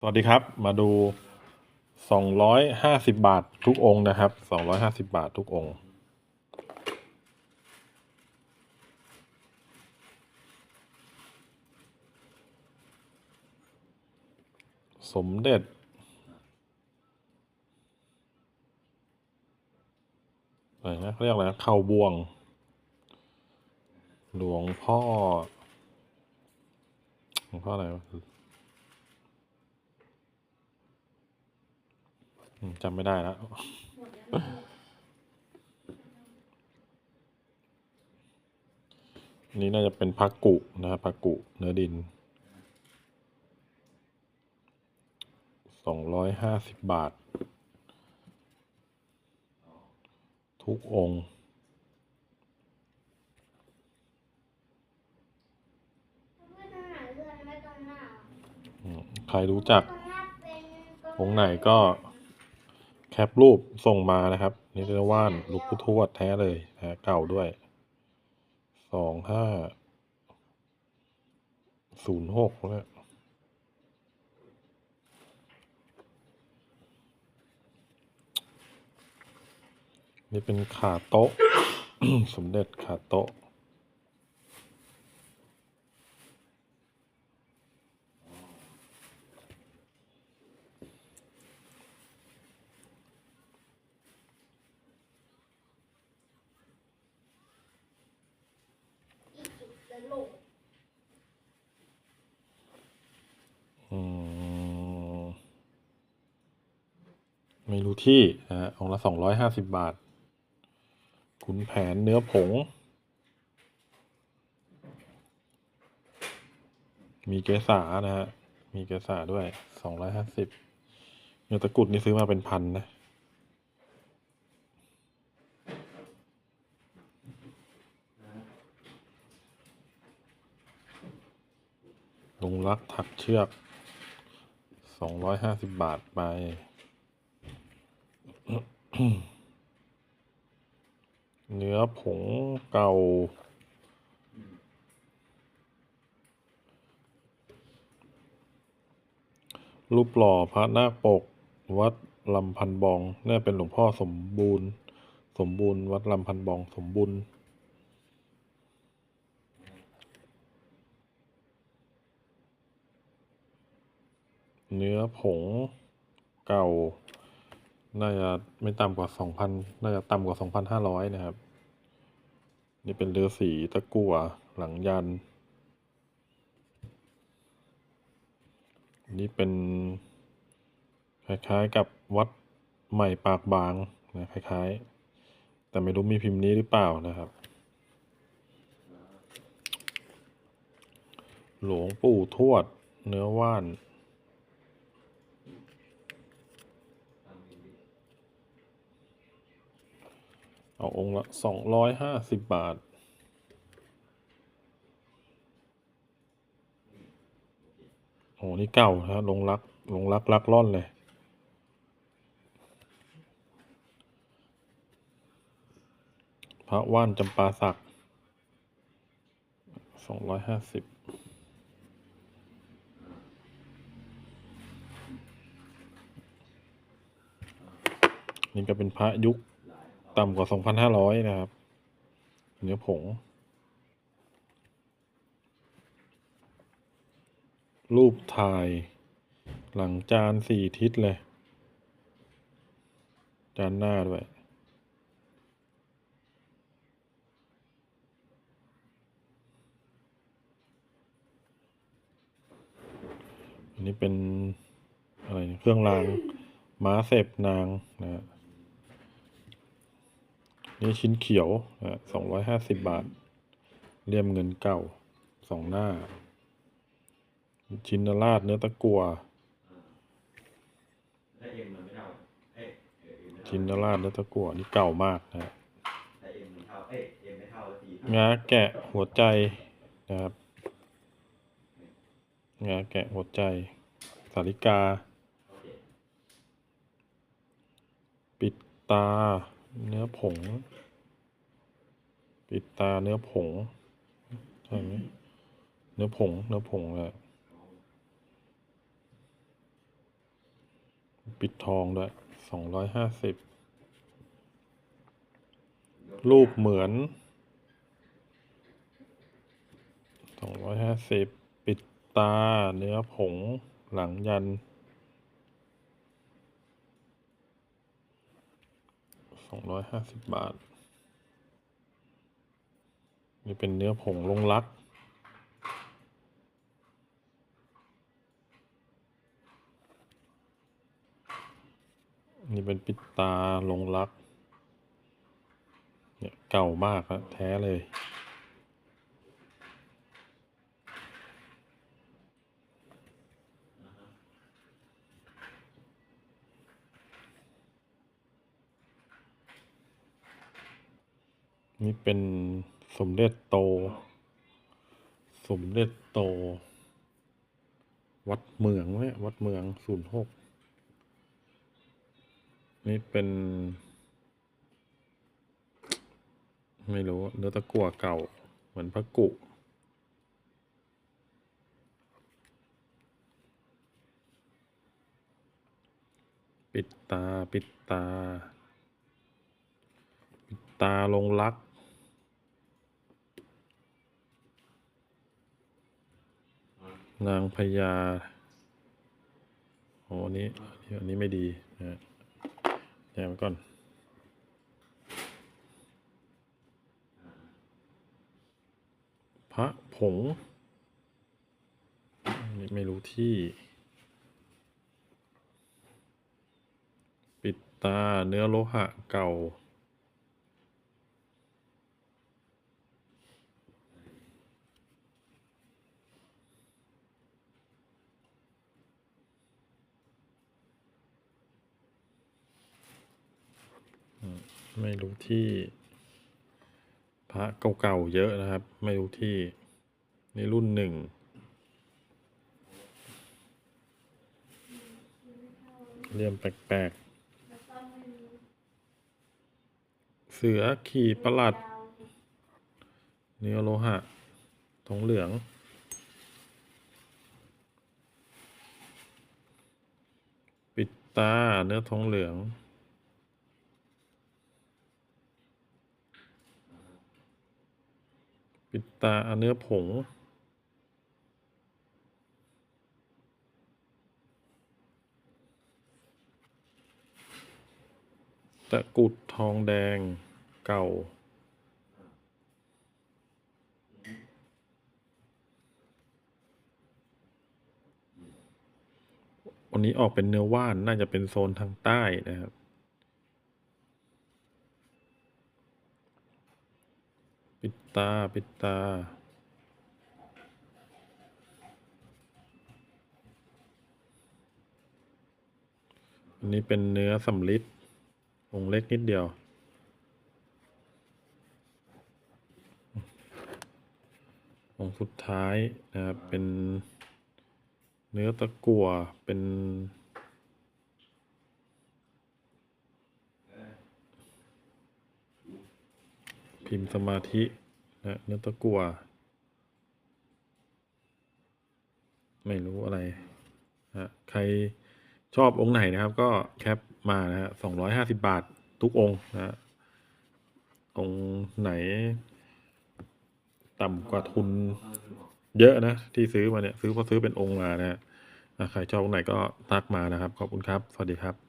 สวัสดีครับ มาดูสองร้อยห้าสิบบาททุกองค์นะครับสองร้อยห้าสิบบาททุกองค์ สมเด็จ อะไรนะเรียกอะไรเข่าบวง หลวงพ่อ หลวงพ่ออะไรวะอืม จำไม่ได้แล้วอันนี้น่าจะเป็นพักกุนะครับพักกุเนื้อดินสองร้อยห้าสิบบาท ทุกองค์ไม่ต้องหาเรื่องไม่ต้องหน้าอืมใครรู้จักตรงหน้าเป็นตรองค์ไหนก็แคปรูปส่งมานะครับนี่เรียกว่านลูกพุททวดแท้เลยแท้เก่าด้วยสองห้าศูนย์หกนี่ยนี่เป็นขาโต๊ะ สมเด็จขาโต๊ะ หลงอืมไม่รู้ที่นะฮะองละสองร้อยห้าสิบบาทขุนแผนเนื้อผง มีเกสานะฮะ มีเกสาด้วยสองร้อยห้าสิบเนื้อตะกรุดนี่ซื้อมาเป็นพันนะ ลุงรักถักเชือกสองร้อยห้าสิบบาทไป เนื้อผงเก่า รูปหล่อพระนาคปก วัดลำพันบองน่าเป็นหลวงพ่อสมบูรณ์ สมบูรณ์ วัดลำพันบองสมบูรณ์ เนื้อผงเก่า น่าจะไม่ต่ำกว่าสองพันน่าจะต่ำกว่าสองพันห้าร้อยนะครับ นี่เป็นเรือสีตะกั่วหลังยัน นี่เป็น คล้ายๆกับวัดใหม่ปากบางนะคล้ายๆ แต่ไม่รู้มีพิมพ์นี้หรือเปล่านะครับหลวงปู่ทวด เนื้อว่าน เอาองค์ละสองร้อยห้าสิบบาท โอ้นี่เก่านะลงรักลงรักรักร่อนเลย พระว่านจำปาสักสองร้อยห้าสิบนี่ก็เป็นพระยุค ต่ำกว่าสองพันห้าร้อยนะครับ เนื้อผง รูปถ่าย หลังจานสี่ทิศเลย จานหน้าด้วยอันนี้เป็นอะไรเครื่องรางม้าเสพนางนะฮะ นี่ชิ้นเขียวสองร้อยห้าสิบบาท เลี่ยมเงินเก่าสองหน้า ชินราชเนื้อตะกัวถ้าเอ็มมันไม่เท่าเอ้ยเออเอ็มไม่ชิเท่านราชเนื้อตะกัวนี่เก่ามากนะฮะถ้าเอ็มมันเท่าเอ้ยเอ็มไม่เท่าแล้วทีงาแกะหัวใจนะครับงาแกะหัวใจ สาริกาโอเคปิดตา เนื้อผง ปิดตาเนื้อผงใช่ไหมเนื้อผง เนื้อผงแหละปิดทองด้วยสองร้อยห้าสิบรูปเหมือนสองร้อยห้าสิบปิดตาเนื้อผงหลังยัน สองร้อยห้าสิบบาท นี่เป็นเนื้อผงลงรัก นี่เป็นปิดตาลงรัก เนี่ยเก่ามากอะแท้เลย นี่เป็นสมเด็จโต สมเด็จโต วัดเมืองเนี่ยวัดเมืองศูนย์หกนี่เป็น ไม่รู้เนื้อตะกั่วเก่า เหมือนพระกุปิดตา ปิดตา ปิดตาลงรัก นางพญาโอ้อันนี้อันนี้ไม่ดีนะแยกไว้ก่อน พระผงนี่ไม่รู้ที่ ปิดตาเนื้อโลหะเก่า ไม่รู้ที่ พระเก่าๆเยอะนะครับ ไม่รู้ที่นี่รุ่นหนึ่งเรียมแปลกๆ เสือขี่ประหลัด เนื้อโลหะทองเหลือง ปิดตาเนื้อทองเหลือง ปิดตาเนื้อผง ตะกุดทองแดงเก่า วันนี้ออกเป็นเนื้อว่านน่าจะเป็นโซนทางใต้นะครับ ปิด ตา ปิดตา อันนี้เป็นเนื้อสำลิดองเล็กนิดเดียว องสุดท้ายนะครับ เป็นเนื้อตะกั่วเป็นพิมพ์สมาธิ นะเนื้อตะกัวไม่รู้อะไรนะใครชอบองค์ไหนนะครับ ก็แคปมานะฮะสองร้อยห้าสิบบาททุกองค์นะฮะองค์ไหน ต่ำกว่าทุนเยอะนะ ที่ซื้อมาเนี่ย ซื้อเพราะซื้อเป็นองค์มานะฮะใครชอบองค์ไหนก็ทักมานะครับ ขอบคุณครับ สวัสดีครับ